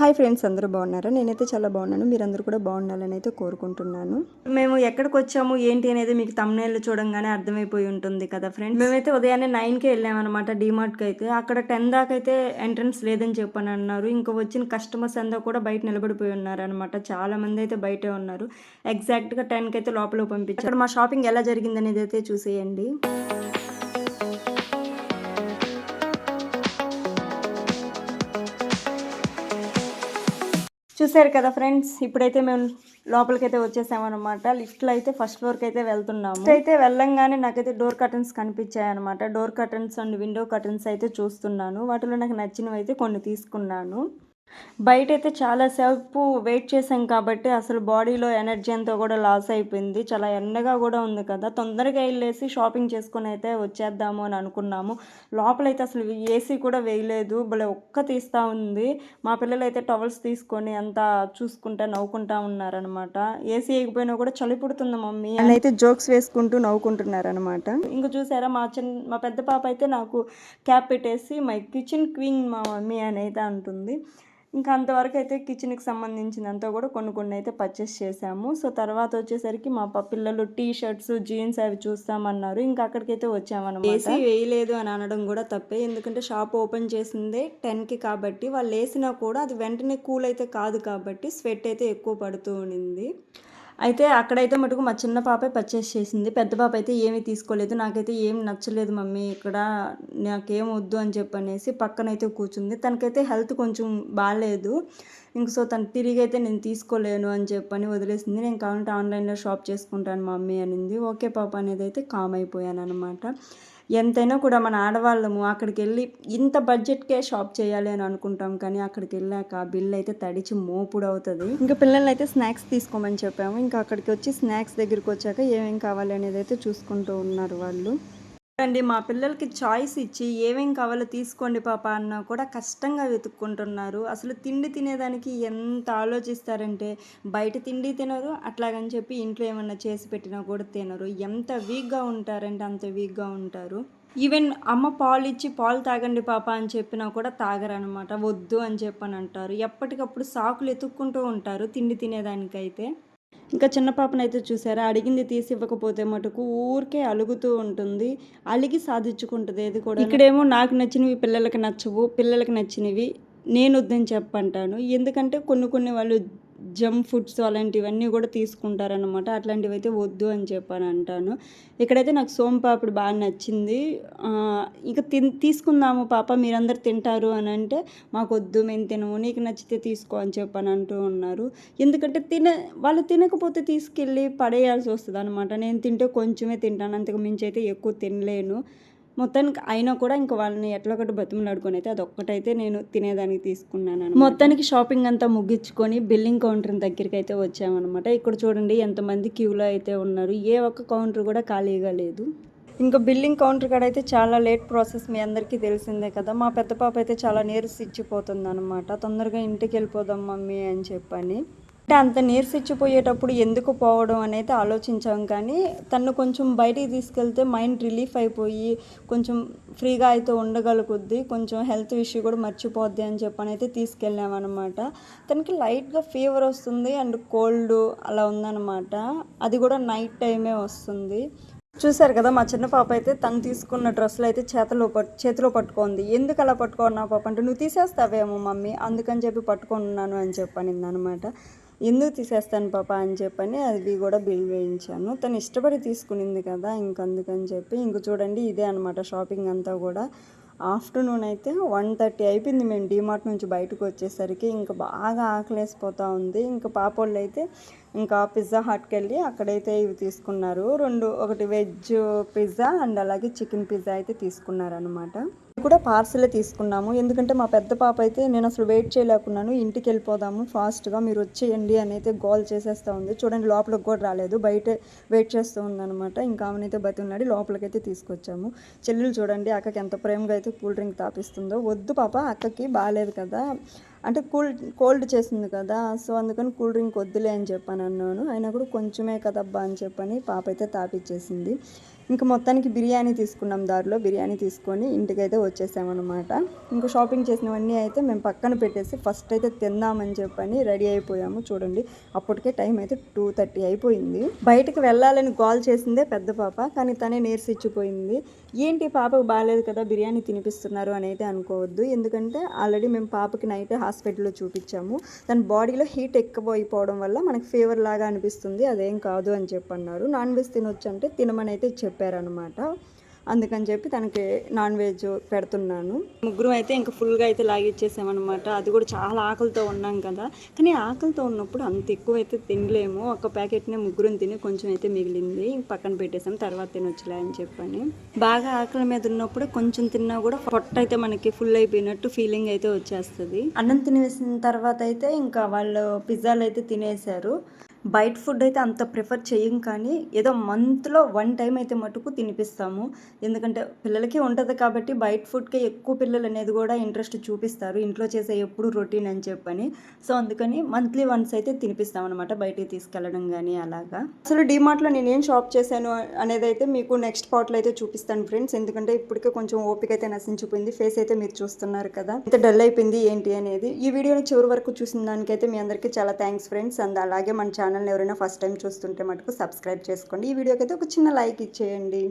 Hi friends అందరూ బాగున్నారా? నేనైతే చాలా బాగున్నాను. మీరందరూ కూడా బాగుండాలని అయితే కోరుకుంటున్నాను. మేము ఎక్కడికి వచ్చాము ఏంటి అనేది మీకు తమ్నేళ్ళు చూడంగానే అర్థమైపోయి ఉంటుంది కదా ఫ్రెండ్స్. మేమైతే ఉదయాన్నే నైన్కి వెళ్ళామన్నమాట డిమార్ట్కి అయితే. అక్కడ టెన్ దాకా అయితే ఎంట్రన్స్ లేదని చెప్పని అన్నారు. ఇంకా వచ్చిన కస్టమర్స్ అంతా కూడా బయట నిలబడిపోయి ఉన్నారు అనమాట చాలా మంది అయితే బయటే ఉన్నారు. ఎగ్జాక్ట్గా టెన్కి అయితే లోపల పంపించారు అక్కడ మా షాపింగ్ ఎలా జరిగింది అనేది అయితే చూసేయండి. చూసారు కదా ఫ్రెండ్స్ ఇప్పుడైతే మేము లోపలికైతే వచ్చేసామన్నమాట. లిఫ్ట్లో అయితే ఫస్ట్ ఫ్లోర్కి అయితే వెళ్తున్నాము. అయితే వెళ్ళంగానే నాకైతే డోర్ కర్టన్స్ కనిపించాయి అనమాట door curtains and window curtains అయితే చూస్తున్నాను. వాటిలో నాకు నచ్చినవి అయితే కొన్ని తీసుకున్నాను. బయట అయితే చాలాసేపు వెయిట్ చేసాం కాబట్టి అసలు బాడీలో ఎనర్జీ అంతా కూడా లాస్ అయిపోయింది. చాలా ఎండగా కూడా ఉంది కదా. తొందరగా వెళ్ళేసి షాపింగ్ చేసుకుని అయితే వచ్చేద్దాము అని అనుకున్నాము. లోపలైతే అసలు ఏసీ కూడా వేయలేదు. భలే ఒక్క తీస్తూ ఉంది. మా పిల్లలు అయితే టవల్స్ తీసుకొని అంతా చూసుకుంటా నవ్వుకుంటా ఉన్నారనమాట ఏసీ వేయకపోయినా కూడా చలి పుడుతుంది మమ్మీ. అని అయితే జోక్స్ వేసుకుంటూ నవ్వుకుంటున్నారనమాట ఇంకా చూసారా మా చిన్న మా పెద్ద పాప అయితే నాకు క్యాప్ పెట్టేసి మై కిచెన్ క్వీన్ మా మమ్మీ అని అయితే అంటుంది. ఇంకా అంతవరకు అయితే కిచెన్కి సంబంధించినంతా కూడా కొన్ని కొన్ని అయితే పర్చేస్ చేసాము సో తర్వాత వచ్చేసరికి మా పిల్లలు టీ షర్ట్స్ జీన్స్ అవి చూస్తామన్నారు. ఇంకా అక్కడికైతే వచ్చామన్నమాట. ఏసీ వేయలేదు అని అనడం కూడా తప్పే. ఎందుకంటే షాప్ ఓపెన్ చేసిందే టెన్కి కాబట్టి. వాళ్ళు వేసినా కూడా అది వెంటనే కూల్ అయితే కాదు కాబట్టి స్వెట్ అయితే ఎక్కువ పడుతూ ఉండింది. అయితే అక్కడైతే మటుకు మా చిన్న పాపే పర్చేస్ చేసింది. పెద్ద పాప అయితే ఏమీ తీసుకోలేదు. నాకైతే ఏం నచ్చలేదు మమ్మీ ఇక్కడ నాకేం వద్దు అని చెప్పనేసి పక్కనైతే కూర్చుంది. తనకైతే హెల్త్ కొంచెం బాగాలేదు ఇంక సో తను తిరిగి అయితే నేను తీసుకోలేను అని చెప్పని వదిలేసింది. నేను కావాలంటే ఆన్లైన్లో షాప్ చేసుకుంటాను మమ్మీ అనింది. ఓకే పాప అనేది అయితే కామ్ అయిపోయాను అనమాట ఎంతైనా కూడా మన ఆడవాళ్ళము అక్కడికి వెళ్ళి ఇంత బడ్జెట్కే షాప్ చేయాలి అని అనుకుంటాం కానీ అక్కడికి వెళ్ళాక బిల్ అయితే తడిచి మోపుడు అవుతుంది ఇంకా పిల్లలు అయితే స్నాక్స్ తీసుకోమని చెప్పాము. ఇంకా అక్కడికి వచ్చి స్నాక్స్ దగ్గరికి వచ్చాక ఏమేం కావాలి అనేది అయితే చూసుకుంటూ ఉన్నారు వాళ్ళు. అండి మా పిల్లలకి చాయిస్ ఇచ్చి ఏమేం కావాలో తీసుకోండి పాప అన్నా కూడా కష్టంగా వెతుక్కుంటున్నారు. అసలు తిండి తినేదానికి ఎంత ఆలోచిస్తారంటే బయట తిండి తినరు అట్లాగని చెప్పి ఇంట్లో ఏమన్నా చేసి పెట్టినా కూడా తినరు. ఎంత వీక్గా ఉంటారంటే అంత వీక్గా ఉంటారు. ఈవెన్ అమ్మ పాలు ఇచ్చి పాలు తాగండి పాప అని చెప్పినా కూడా తాగరనమాట వద్దు అని చెప్పని అంటారు. ఎప్పటికప్పుడు సాకులు ఎతుక్కుంటూ ఉంటారు తిండి తినేదానికైతే. ఇంకా చిన్న పాపనైతే చూసారా? అడిగింది తీసి ఇవ్వకపోతే మటుకు ఊరికే అలుగుతూ ఉంటుంది. అలిగి సాధించుకుంటుంది ఏది కూడా ఇక్కడేమో నాకు నచ్చినవి పిల్లలకి నచ్చవు పిల్లలకి నచ్చినవి నేను వద్దని చెప్పంటాను. ఎందుకంటే కొన్ని కొన్ని వాళ్ళు జంక్ ఫుడ్స్ అలాంటివన్నీ కూడా తీసుకుంటారనమాట అట్లాంటివి అయితే వద్దు అని చెప్పని అంటాను. ఇక్కడైతే నాకు సోంపాపిడి బాగా నచ్చింది. ఇక తిన్ తీసుకుందాము పాప మీరందరు తింటారు అని అంటే మాకు వద్దు మేము తినము నీకు నచ్చితే తీసుకో అని చెప్పని అంటూ ఉన్నారు. ఎందుకంటే తిన వాళ్ళు తినకపోతే తీసుకెళ్ళి పడేయాల్సి వస్తుంది అనమాట నేను తింటే కొంచెమే తింటాను అంతకు మించి అయితే ఎక్కువ తినలేను. మొత్తానికి అయినా కూడా ఇంకా వాళ్ళని ఎట్లా ఒకటి బతిమలాడుకొని అయితే అది ఒక్కటైతే నేను తినేదానికి తీసుకున్నాను మొత్తానికి షాపింగ్ అంతా ముగించుకొని బిల్లింగ్ కౌంటర్ దగ్గరికి అయితే వచ్చామన్నమాట. ఇక్కడ చూడండి ఎంతమంది క్యూలో అయితే ఉన్నారు. ఏ ఒక్క కౌంటర్ కూడా ఖాళీగా లేదు. ఇంకా బిల్లింగ్ కౌంటర్ కాడ అయితే చాలా లేట్ ప్రాసెస్ మీ అందరికీ తెలిసిందే కదా. మా పెద్ద పాప అయితే చాలా నీరసిచ్చిపోతుంది అనమాట తొందరగా ఇంటికి వెళ్ళిపోదాం మమ్మీ అని చెప్పని. అంటే అంత నేర్పించిపోయేటప్పుడు ఎందుకు పోవడం అనేది ఆలోచించాం. కానీ తను కొంచెం బయటికి తీసుకెళ్తే మైండ్ రిలీఫ్ అయిపోయి కొంచెం ఫ్రీగా అయితే ఉండగలుగుద్ది. కొంచెం హెల్త్ ఇష్యూ కూడా మర్చిపోద్ది అని చెప్పని అయితే తీసుకెళ్ళామన్నమాట. తనకి లైట్గా ఫీవర్ వస్తుంది అండ్ కోల్డ్ అలా ఉందన్నమాట. అది కూడా నైట్ టైమే వస్తుంది. చూసారు కదా మా చిన్న పాప అయితే తను తీసుకున్న డ్రెస్సులు అయితే చేతిలో పట్ చేతిలో పట్టుకుంది. ఎందుకు అలా పట్టుకున్నావు పాప అంటే నువ్వు తీసేస్తావేమో మమ్మీ అందుకని చెప్పి పట్టుకున్నాను అని చెప్పనింది అనమాట ఎందుకు తీసేస్తాను పాప అని చెప్పని అది కూడా బిల్ వేయించాను. తను ఇష్టపడి తీసుకునింది కదా ఇంక అందుకని చెప్పి ఇంక చూడండి ఇదే అనమాట షాపింగ్ అంతా కూడా. ఆఫ్టర్నూన్ అయితే వన్ థర్టీ అయిపోయింది మేము డిమార్ట్ నుంచి బయటకు వచ్చేసరికి ఇంకా బాగా ఆకలేసిపోతూ ఉంది. ఇంకా పాపోళ్ళు అయితే ఇంకా పిజ్జా హాట్కి వెళ్ళి అక్కడైతే ఇవి తీసుకున్నారు. రెండు ఒకటి వెజ్ పిజ్జా అండ్ అలాగే చికెన్ పిజ్జా అయితే తీసుకున్నారనమాట కూడా పార్సలే తీసుకున్నాము. ఎందుకంటే మా పెద్ద పాప అయితే నేను అసలు వెయిట్ చేయలేకున్నాను. ఇంటికి వెళ్ళిపోదాము ఫాస్ట్గా. మీరు వచ్చేయండి అని అయితే గోల్ చేసేస్తూ ఉంది. చూడండి లోపలికి కూడా రాలేదు. బయట వెయిట్ చేస్తూ ఉందన్నమాట. ఇంకా ఆమెనైతే బతిన్నాడి లోపలికైతే తీసుకొచ్చాము. చెల్లెలు చూడండి అక్కకి ఎంత ప్రేమగా అయితే కూల్ డ్రింక్ తాపిస్తుందో. వద్దు పాప అక్కకి బాగాలేదు కదా. అంటే కూల్ కోల్డ్ చేసింది కదా. సో అందుకని కూల్ డ్రింక్ వద్దులే అని చెప్పాను అన్నాను. అయినా కూడా కొంచెమే కదబ్బా అని చెప్పని పాప అయితే తాపిచ్చేసింది. ఇంకా మొత్తానికి బిర్యానీ తీసుకున్నాం దారిలో. బిర్యానీ తీసుకొని ఇంటికైతే వచ్చేసామన్నమాట. ఇంకా షాపింగ్ చేసినవన్నీ అయితే మేము పక్కన పెట్టేసి ఫస్ట్ అయితే తిందామని చెప్పని రెడీ అయిపోయాము. చూడండి అప్పటికే టైం అయితే టూ థర్టీ అయిపోయింది. బయటకు వెళ్ళాలని కాల్ చేసిందే పెద్ద పాప కానీ తనే నీరసిచ్చిపోయింది. ఏంటి పాపకు బాగాలేదు కదా బిర్యానీ తినిపిస్తున్నారు అని అయితే అనుకోవద్దు. ఎందుకంటే ఆల్రెడీ మేము పాపకి నైట్ హాస్పిటల్లో చూపించాము. తన బాడీలో హీట్ ఎక్కువైపోవడం వల్ల మనకి ఫీవర్ లాగా అనిపిస్తుంది. అదేం కాదు అని చెప్పన్నారు. నాన్ వెజ్ తినొచ్చు అంటే తినమని అయితే చెప్పారనమాట అందుకని చెప్పి తనకి నాన్ వెజ్ పెడుతున్నాను. ముగ్గురు అయితే ఇంకా ఫుల్గా అయితే లాగిచ్చేసామన్నమాట. అది కూడా చాలా ఆకలితో ఉన్నాం కదా. కానీ ఆకలితో ఉన్నప్పుడు అంత ఎక్కువ అయితే తినలేము. ఒక ప్యాకెట్ని ముగ్గురం తిని కొంచెం అయితే మిగిలింది. ఇంక పక్కన పెట్టేసాం. తర్వాత తినొచ్చులే అని చెప్పని. బాగా ఆకలి మీద ఉన్నప్పుడు కొంచెం తిన్నా కూడా పొట్ట అయితే మనకి ఫుల్ అయిపోయినట్టు ఫీలింగ్ అయితే వచ్చేస్తుంది. అన్నం తినేసిన తర్వాత అయితే ఇంకా వాళ్ళు పిజ్జాలు అయితే తినేశారు. బయట ఫుడ్ అయితే అంత ప్రిఫర్ చేయం కానీ ఏదో మంత్లో వన్ టైం అయితే మటుకు తినిపిస్తాము. ఎందుకంటే పిల్లలకి ఉంటుంది కాబట్టి బయట ఫుడ్కే ఎక్కువ పిల్లలు అనేది కూడా ఇంట్రెస్ట్ చూపిస్తారు. ఇంట్లో చేసే ఎప్పుడు రొటీన్ అని చెప్పని. సో అందుకని మంత్లీ వన్స్ అయితే తినిపిస్తాం అనమాట బయటికి తీసుకెళ్ళడం కానీ అలాగా. అసలు డిమార్ట్లో నేను ఏం షాప్ చేశాను అనేది అయితే మీకు నెక్స్ట్ పార్ట్లో అయితే చూపిస్తాను ఫ్రెండ్స్ ఎందుకంటే ఇప్పటికే కొంచెం ఓపిక అయితే నశించిపోయింది. ఫేస్ అయితే మీరు చూస్తున్నారు కదా. ఇంత డల్ అయిపోయింది ఏంటి అనేది. ఈ వీడియోని చివరి వరకు చూసిన దానికైతే మీ అందరికీ చాలా థ్యాంక్స్ ఫ్రెండ్స్ అండ్ అలాగే మన ఛానల్ని ఎవరైనా ఫస్ట్ టైం చూస్తుంటే మటుకు సబ్స్క్రైబ్ చేసుకోండి. ఈ వీడియోకి అయితే ఒక చిన్న లైక్ ఇచ్చేయండి.